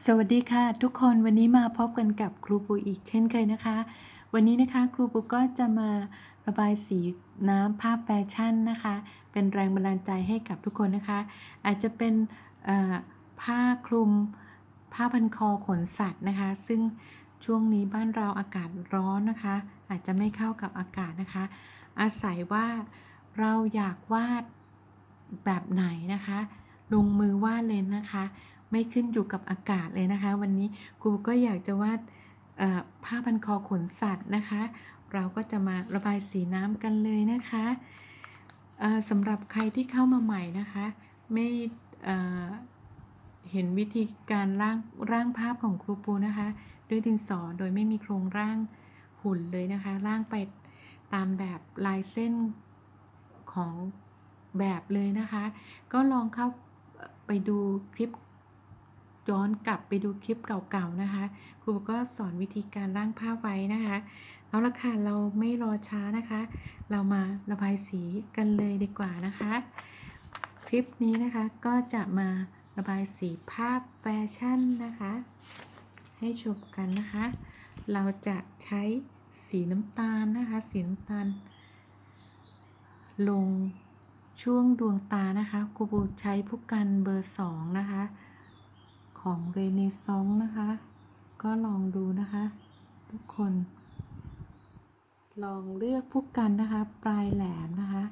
สวัสดีค่ะ ทุกคนวันนี้มาพบกันกับครูปูอีกเช่นเคยนะคะ วันนี้นะคะครูปูก็จะมาระบายสีน้ำภาพแฟชั่นนะคะ เป็นแรงบันดาลใจให้กับทุกคนนะคะ อาจจะเป็นผ้าคลุมผ้าพันคอขนสัตว์นะคะ ซึ่งช่วงนี้บ้านเราอากาศร้อนนะคะ อาจจะไม่เข้ากับอากาศนะคะ อาศัยว่าเราอยากวาดแบบไหนนะคะ ลงมือวาดเลยนะคะ ไม่ขึ้นอยู่กับอากาศเลยนะคะ วันนี้ครูก็อยากจะวาดผ้าพันคอขนสัตว์นะคะ เราก็จะมาระบายสีน้ำกันเลยนะคะสำหรับใครที่เข้ามาใหม่นะคะ ไม่เอ่อเห็นวิธีการร่างร่างภาพของครูปูนะคะ ด้วยดินสอโดยไม่มีโครงร่างหุ่นเลยนะคะร่างไปตามแบบลายเส้นของแบบเลยนะคะ ก็ลองเข้าไปดูคลิป ย้อนกลับไปดูคลิปเก่าๆนะคะ ครูก็สอนวิธีการร่างภาพไว้นะคะ เอาละค่ะ เราไม่รอช้านะคะ เรามาระบายสีกันเลยดีกว่านะคะ คลิปนี้นะคะก็จะมาระบายสีภาพแฟชั่นนะคะ ให้ชมกันนะคะ เราจะใช้สีน้ำตาลนะคะ สีน้ำตาล ลงช่วงดวงตานะคะครูบูใช้ผู้กันเบอร์สองนะคะ ของเรเนซองส์นะคะ ก็ลองดูนะคะ ทุกคน ลองเลือกผู้กันนะคะ ปลายแหลมนะคะ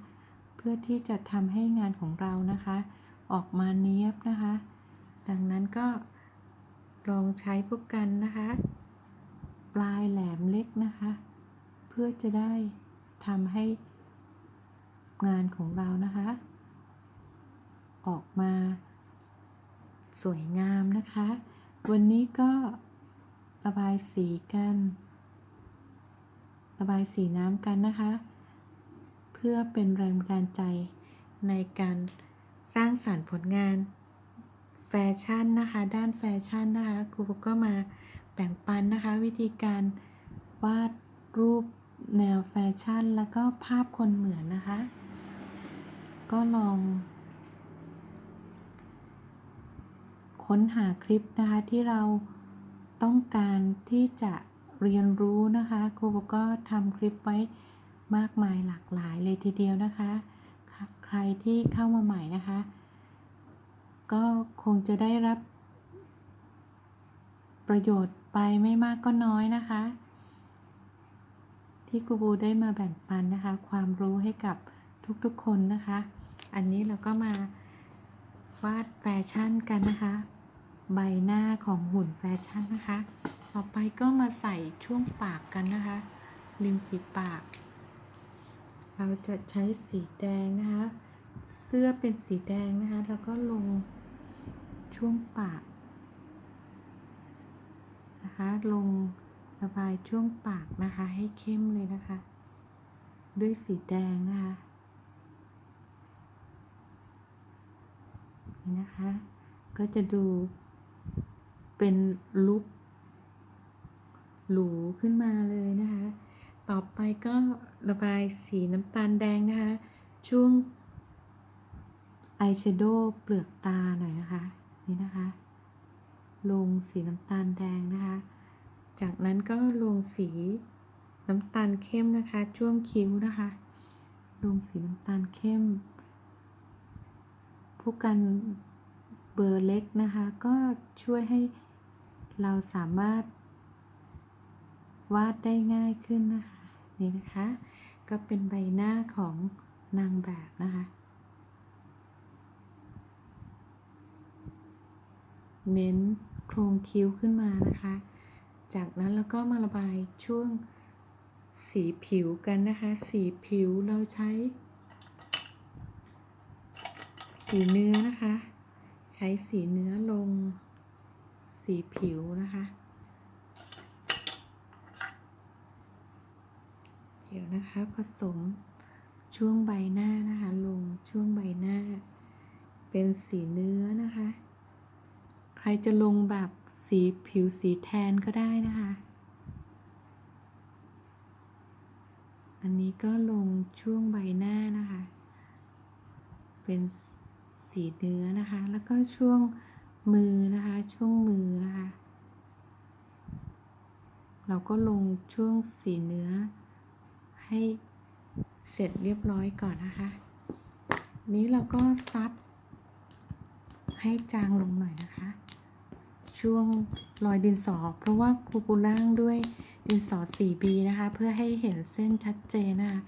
เพื่อที่จะทำให้งานของเรานะคะ ออกมาเนี้ยบนะคะ ดังนั้นก็ลองใช้ผู้กันนะคะ ปลายแหลมเล็กนะคะ เพื่อจะได้ทำให้งานของเรานะคะ ออกมา สวยงามนะคะ วันนี้ก็ระบายสีกัน ระบายสีน้ำกันนะคะ เพื่อเป็นแรงบันดาลใจในการสร้างสารรค์ผลงานแฟชั่นนะคะ ด้านแฟชั่นนะคะครูก็มาแบ่งปันนะคะ วิธีการวาดรูปแนวแฟชั่น แล้วก็ภาพคนเหมือนนะคะ ก็ลอง ค้นหาคลิปนะคะที่เราต้องการที่จะเรียนรู้นะคะครูก็ทำคลิปไว้มากมายหลากหลายเลยทีเดียวนะคะ ใครที่เข้ามาใหม่นะคะ ก็คงจะได้รับ ประโยชน์ไปไม่มากก็น้อยนะคะ ที่ครูบูได้มาแบ่งปันนะคะ ความรู้ให้กับทุกๆคนนะคะ อันนี้เราก็มาวาดแฟชั่นกันนะคะ ใบหน้าของหุ่นแฟชั่นนะคะ ต่อไปก็มาใส่ช่วงปากกันนะคะ ริมฝีปาก เราจะใช้สีแดงนะคะ เสื้อเป็นสีแดงนะคะ แล้วก็ลงช่วงปากนะคะ ลงระบายช่วงปากนะคะ ให้เข้มเลยนะคะ ด้วยสีแดงนะคะนี่นะคะ ก็จะดู เป็นลุคหรูขึ้นมาเลยนะคะ ต่อไปก็ระบายสีน้ำตาลแดงนะคะ ช่วงอายแชโดว์เปลือกตาหน่อยนะคะ นี่นะคะ ลงสีน้ำตาลแดงนะคะ จากนั้นก็ลงสีน้ำตาลเข้มนะคะ ช่วงคิ้วนะคะ ลงสีน้ำตาลเข้มผู้กันเบอร์เล็กนะคะ ก็ช่วยให้ เราสามารถ วาดได้ง่ายขึ้นนะคะ นี่นะคะ ก็เป็นใบหน้าของนางแบบนะคะ เน้นโครงคิ้วขึ้นมานะคะ จากนั้นเราก็มาระบายช่วงสีผิวกันนะคะ สีผิวเราใช้ สีเนื้อนะคะ ใช้สีเนื้อลง สีผิวนะคะเดี๋ยวนะคะผสมช่วงใบหน้านะคะ ลงช่วงใบหน้า เป็นสีเนื้อนะคะ ใครจะลงแบบสีผิวสีแทนก็ได้นะคะ อันนี้ก็ลงช่วงใบหน้านะคะ เป็นสีเนื้อนะคะ แล้วก็ช่วง มือนะคะ ช่วงมือนะคะ เราก็ลงช่วงสีเนื้อ ให้เสร็จเรียบร้อยก่อนนะคะ นี้เราก็ซับ ให้จางลงหน่อยนะคะ ช่วงรอยดินสอ เพราะว่าครูปูล่างด้วยดินสอ 4B นะคะ เพื่อให้เห็นเส้นชัดเจนนะคะ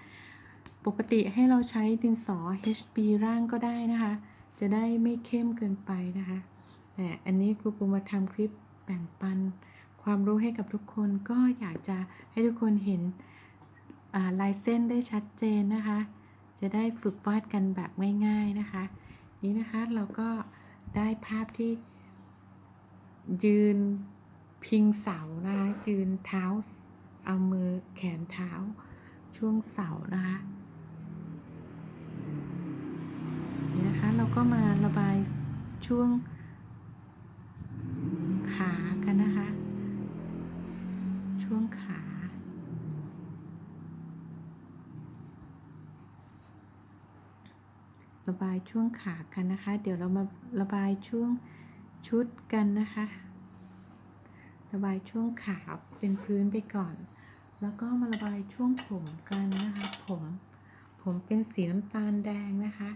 ปกติให้เราใช้ดินสอ HB ร่างก็ได้นะคะ จะได้ไม่เข้มเกินไปนะคะ อันนี้ครูปูมาทำคลิปแบ่งปัน ความรู้ให้กับทุกคนก็อยากจะให้ทุกคนเห็นลายเส้นได้ชัดเจนนะคะ จะได้ฝึกวาดกันแบบง่ายๆนะคะ นี้นะคะเราก็ได้ภาพที่ยืนพิงเสานะคะยืนเท้าเอามือแขนเท้า ช่วงเสานะคะนี่นะคะเราก็มาระบายช่วง ขากันนะคะ ช่วงขา ระบายช่วงขากันนะคะ เดี๋ยวเรามาระบายช่วงชุดกันนะคะ ระบายช่วงขาเป็นพื้นไปก่อน แล้วก็มาระบายช่วงผมกันนะคะ ผม ผมเป็นสีน้ำตาลแดงนะคะ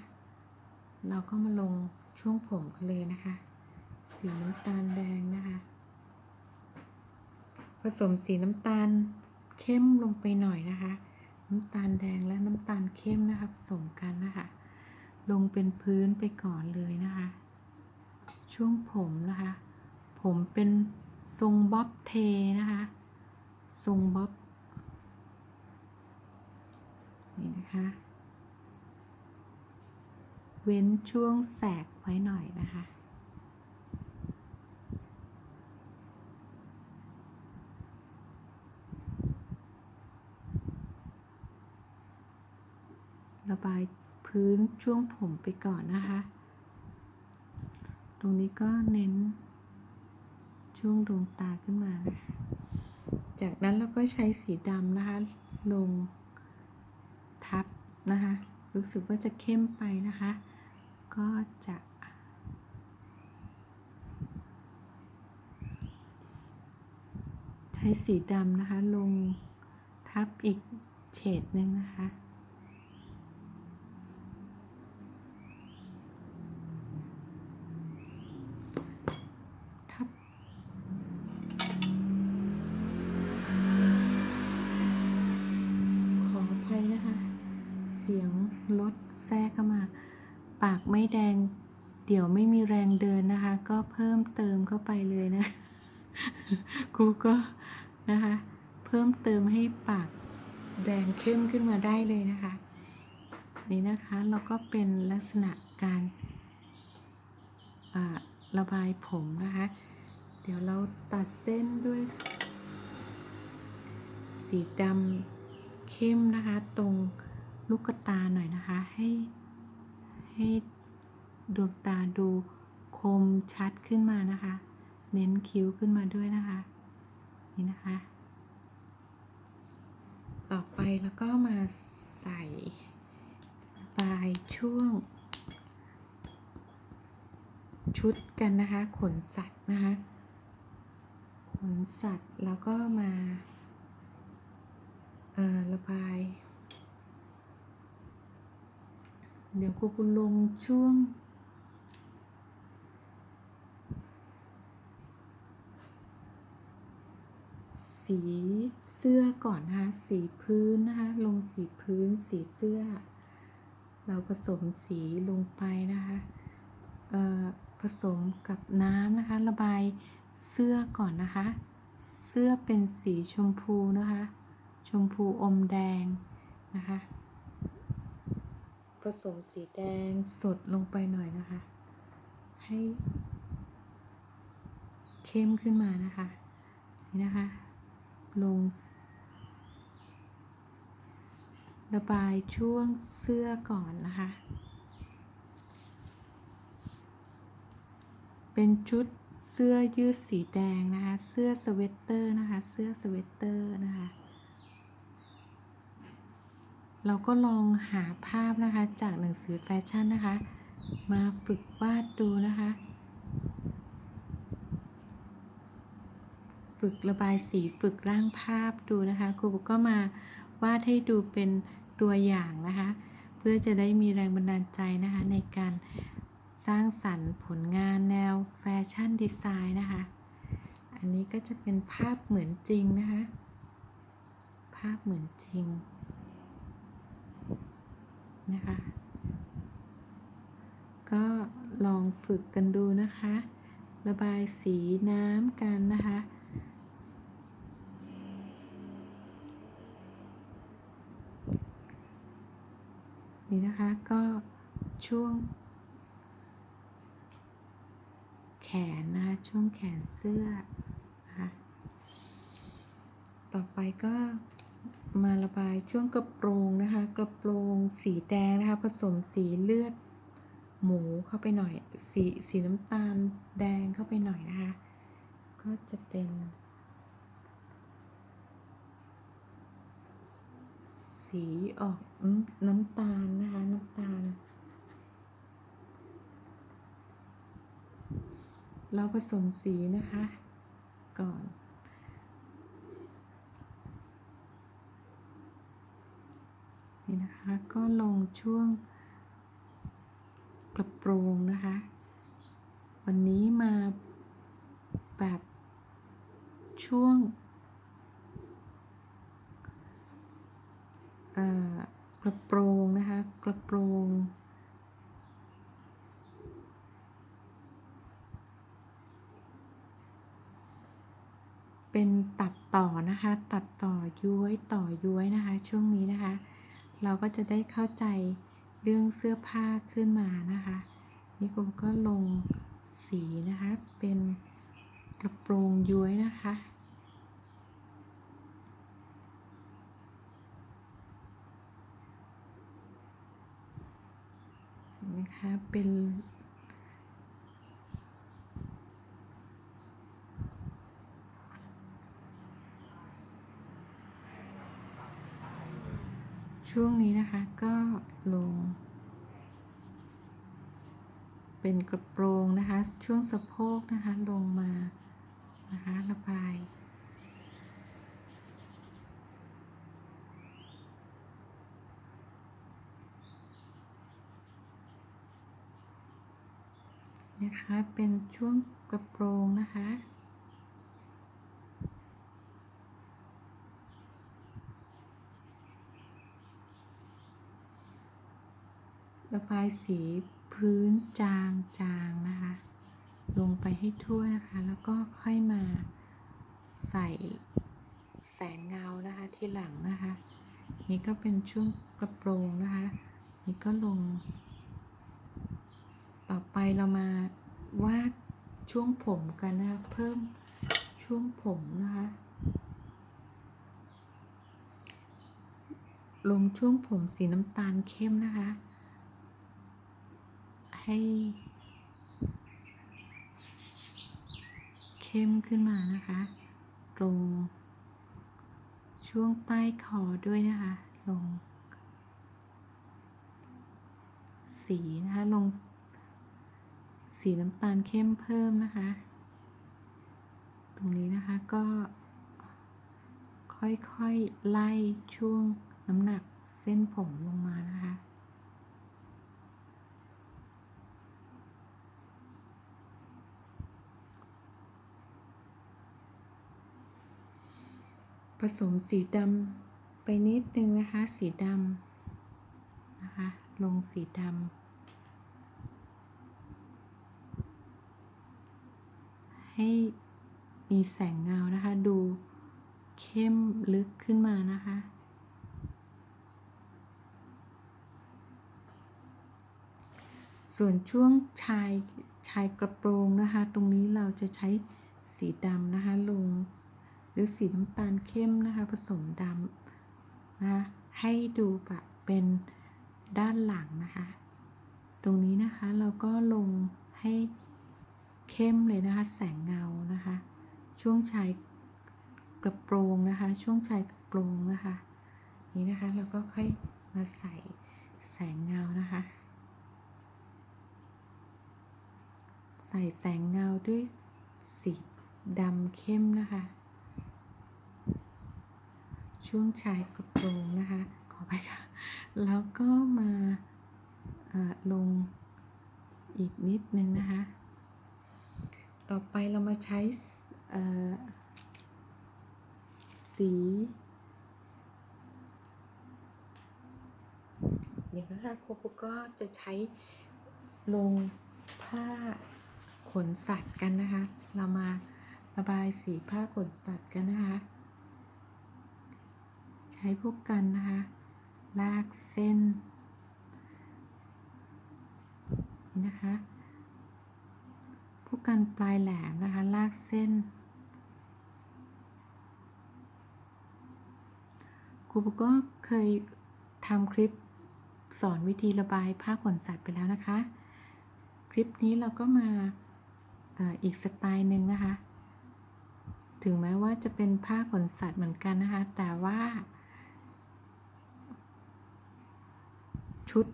เราก็มาลงช่วงผมกันเลยนะคะ สีน้ำตาลแดงนะคะ ผสมสีน้ำตาลเข้มลงไปหน่อยนะคะ น้ำตาลแดงและน้ำตาลเข้มนะคะผสมกันนะคะ ลงเป็นพื้นไปก่อนเลยนะคะ ช่วงผมนะคะ ผมเป็นทรงบ๊อบเทนะคะ ทรงบ๊อบนี่นะคะ เว้นช่วงแสกไว้หน่อยนะคะ ระบายพื้นช่วงผมไปก่อนนะคะ ตรงนี้ก็เน้น ช่วงดวงตาขึ้นมานะจากนั้นเราก็ใช้สีดำนะคะ ลงทับนะคะ รู้สึกว่าจะเข้มไปนะคะ ก็จะใช้สีดำนะคะ ลงทับอีกเฉดหนึ่งนะคะ ทับ ขออภัยนะคะ เสียงรถแทรกเข้ามา ปากไม่แดง เดี๋ยวไม่มีแรงเดินนะคะ ก็เพิ่มเติมเข้าไปเลยนะครูก็นะคะ เพิ่มเติมให้ปากแดงเข้มขึ้นมาได้เลยนะคะ นี่นะคะเราก็เป็นลักษณะการอ่าระบายผมนะคะ เดี๋ยวเราตัดเส้นด้วย สีดำเข้มนะคะ ตรงลูกตาหน่อยนะคะให้ ให้ดวงตาดูคมชัดขึ้นมานะคะ เน้นคิ้วขึ้นมาด้วยนะคะ นี่นะคะ ต่อไปแล้วก็มาใส่ปลายช่วง ชุดกันนะคะ ขนสัตว์นะคะ ขนสัตว์แล้วก็มาอ่อระบาย เดี๋ยวครูคุณลงช่วง สีเสื้อก่อนนะคะสีพื้นนะคะ ลงสีพื้นสีเสื้อ เราผสมสีลงไปนะคะผสมกับน้ำนะคะ ระบายเสื้อก่อนนะคะ เสื้อเป็นสีชมพูนะคะ ชมพูอมแดงนะคะ สมสีแดงสดลงไปหน่อยนะคะ ให้เข้มขึ้นมานะคะ นี่นะคะ ลง ระบายช่วงเสื้อก่อนนะคะ เป็นชุดเสื้อยืดสีแดงนะคะ เสื้อสเวตเตอร์นะคะ เสื้อสเวตเตอร์นะคะ เราก็ลองหาภาพนะคะจากหนังสือแฟชั่นนะคะ มาฝึกวาดดูนะคะ ฝึกระบายสีฝึกร่างภาพดูนะคะครูก็มาวาดให้ดูเป็นตัวอย่างนะคะ เพื่อจะได้มีแรงบันดาลใจนะคะ ในการสร้างสรรค์ผลงานแนวแฟชั่นดีไซน์นะคะ อันนี้ก็จะเป็นภาพเหมือนจริงนะคะ ภาพเหมือนจริง นะคะ ก็ลองฝึกกันดูนะคะ ระบายสีน้ำกันนะคะ นี่นะคะก็ช่วง แขนนะคะ ช่วงแขนเสื้อนะคะต่อไปก็ มาระบายช่วงกระโปรงนะคะ กระโปรงสีแดงนะคะ ผสมสีเลือด หมูเข้าไปหน่อย สีสีน้ำตาลแดงเข้าไปหน่อยนะคะ ก็จะเป็นสีออกน้ำตาลนะคะ น้ำตาล เราผสมสีนะคะ ก่อน นี่นะคะ ก็ลงช่วงกระโปรงนะคะ วันนี้มาแบบช่วงกระโปรงนะคะ กระโปรงเป็นตัดต่อนะคะ ตัดต่อย้วยต่อย้วยนะคะ ช่วงนี้นะคะ เราก็จะได้เข้าใจเรื่องเสื้อผ้าขึ้นมานะคะนี่ผมก็ลงสีนะคะ เป็นกระโปรงย้วยนะคะ นะคะเป็น ช่วงนี้นะคะก็ลง เป็นกระโปรงนะคะ ช่วงสะโพกนะคะลงมานะคะระบายนะคะเป็นช่วงกระโปรงนะคะ ระบายสีพื้นจางจางนะคะ ลงไปให้ทั่วนะคะ แล้วก็ค่อยมาใส่แสงเงานะคะที่หลังนะคะ นี่ก็เป็นช่วงกระโปรงนะคะ นี่ก็ลง ต่อไปเรามาวาดช่วงผมกันนะคะเพิ่มช่วงผมนะคะ ลงช่วงผมสีน้ำตาลเข้มนะคะ ให้เข้มขึ้นมานะคะ ตรง ช่วงใต้คอด้วยนะคะ ลง สีนะคะ ลง สีน้ำตาลเข้มเพิ่มนะคะ ตรงนี้นะคะก็ ค่อยๆ ไล่ช่วงน้ำหนักเส้นผมลงมานะคะ สมสีดำไปนิดนึงนะคะ สีดำนะคะ ลงสีดำให้มีแสงเงานะคะ ดูเข้มลึกขึ้นมานะคะส่วนช่วงชายชายกระโปรงนะคะ ตรงนี้เราจะใช้สีดำนะคะ ลง หรือสีน้ำตาลเข้มนะคะ ผสมดำนะให้ดูแบบเป็นด้านหลังนะคะ ตรงนี้นะคะเราก็ลงให้เข้มเลยนะคะ แสงเงานะคะ ช่วงชายกระโปรงนะคะ ช่วงชายกระโปรงนะคะ นี่นะคะเราก็ค่อยมาใส่แสงเงานะคะ ใส่แสงเงาด้วยสีดำเข้มนะคะ ช่วงชายกระโปรงนะคะ ขอไปค่ะ แล้วก็มาลงอีกนิดนึงนะคะ ต่อไปเรามาใช้เอ่อสีเดี๋ยวนะครูปุกก็จะใช้ลงผ้าขนสัตว์กันนะคะ เรามาระบายสีผ้าขนสัตว์กันนะคะ ใช้พวกกันนะคะ ลากเส้นนี่นะคะพวกกันปลายแหลมนะคะ ลากเส้นครูปุกก็เคยทำคลิปสอนวิธีระบายผ้าขนสัตว์ไปแล้วนะคะ คลิปนี้เราก็มาอีกสไตล์หนึ่งนะคะ ถึงแม้ว่าจะเป็นผ้าขนสัตว์เหมือนกันนะคะ แต่ว่า ชุด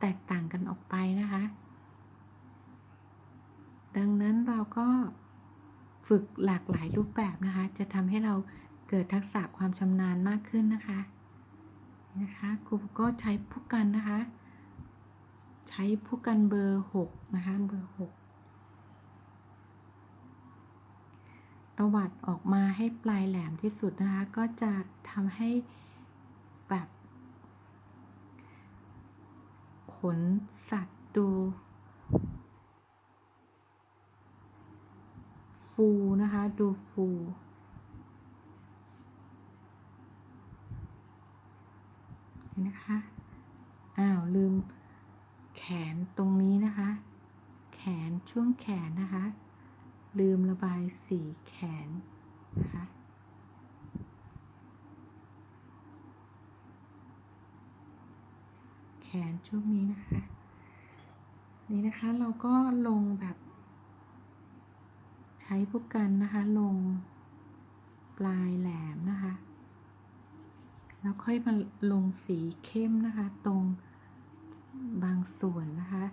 แตกต่างกันออกไปนะคะ ดังนั้นเราก็ฝึกหลากหลายรูปแบบนะคะ จะทำให้เราเกิดทักษะความชำนาญมากขึ้นนะคะนะคะครูก็ใช้ผู้กันนะคะ ใช้ผู้กันเบอร์ 6 นะคะ เบอร์ 6 ตวัดออกมาให้ปลายแหลมที่สุดนะคะ ก็จะทำให้แบบ ข นสัตว์ดู ฟูนะคะ ดูฟูนนะคะ อ้าว ลืมแขนตรงนี้นะคะ แขนช่วงแขนนะคะ ลืมระบายสีแขนนะคะ แข นช่วงนี้นะคะ นี่นะคะเราก็ลงแบบ ใช้พวกกันนะคะ ลงปลายแหลมนะคะ แล้วค่อยมาลงสีเข้มนะคะ ตรงบางส่วนนะคะ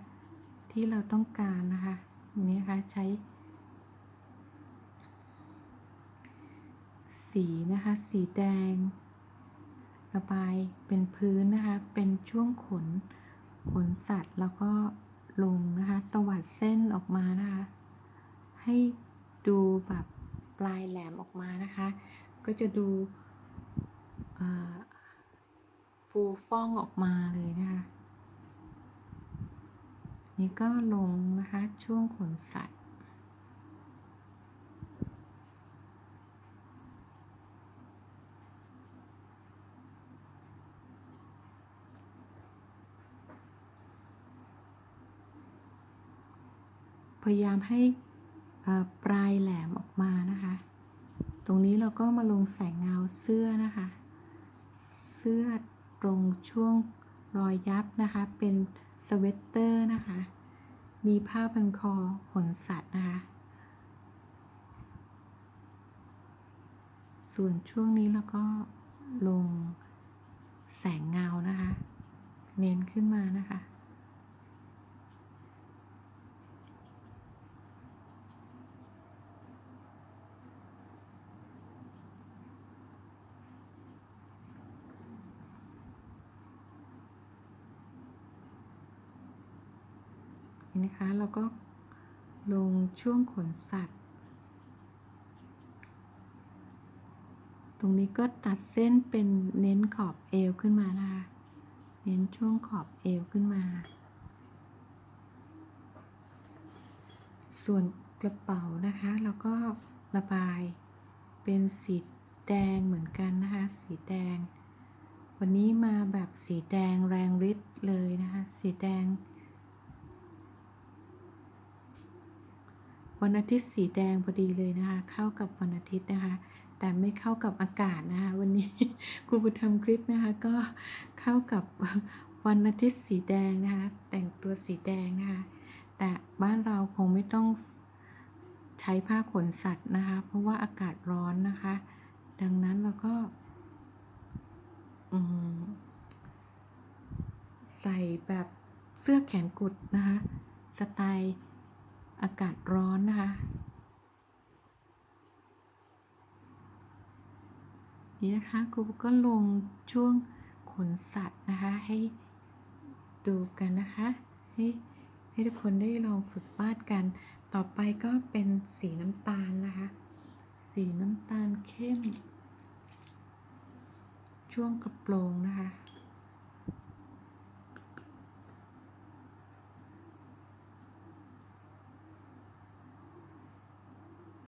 ที่เราต้องการนะคะนี่นะคะใช้ สีนะคะ สีแดง ระบายเป็นพื้นนะคะ เป็นช่วงขน ขนสัตว์แล้วก็ลงนะคะ ตวัดเส้นออกมานะคะ ให้ดูแบบปลายแหลมออกมานะคะ ก็จะดูฟูฟ่องออกมาเลยนะคะ นี่ก็ลงนะคะช่วงขนสัตว์ ยายามให้ปลายแหลมออกมานะคะ ตรงนี้เราก็มาลงแสงเงาเสื้อนะคะ เสื้อตรงช่วงรอยยับนะคะ เป็นสเวตเตอร์นะคะ มีผ้าพันคอขนสัตว์นะคะ ส่วนช่วงนี้เราก็ลงแสงเงานะคะ เน้นขึ้นมานะคะ นะคะเราก็ลงช่วงขนสัตว์ ตรงนี้ก็ตัดเส้นเป็นเน้นขอบเอวขึ้นมานะคะ เน้นช่วงขอบเอวขึ้นมา ส่วนกระเป๋านะคะเราก็ระบายเป็นสีแดงเหมือนกันนะคะ สีแดง วันนี้มาแบบสีแดงแรงฤทธิ์เลยนะคะ สีแดง วันอาทิตย์สีแดงพอดีเลยนะคะ เข้ากับวันอาทิตย์นะคะ แต่ไม่เข้ากับอากาศนะคะ วันนี้ครูบุญทำคลิปนะคะ ก็เข้ากับวันอาทิตย์สีแดงนะคะ แต่งตัวสีแดงนะคะ แต่บ้านเราคงไม่ต้องใช้ผ้าขนสัตว์นะคะ เพราะว่าอากาศร้อนนะคะ ดังนั้นเราก็ใส่แบบเสื้อแขนกุดนะคะ สไตล์ อากาศร้อนนะคะ นี่นะคะครูก็ลงช่วงขนสัตว์นะคะ ให้ดูกันนะคะ ให้ให้ทุกคนได้ลองฝึกวาดกัน ต่อไปก็เป็นสีน้ำตาลนะคะ สีน้ำตาลเข้ม ช่วงกระโปรงนะคะ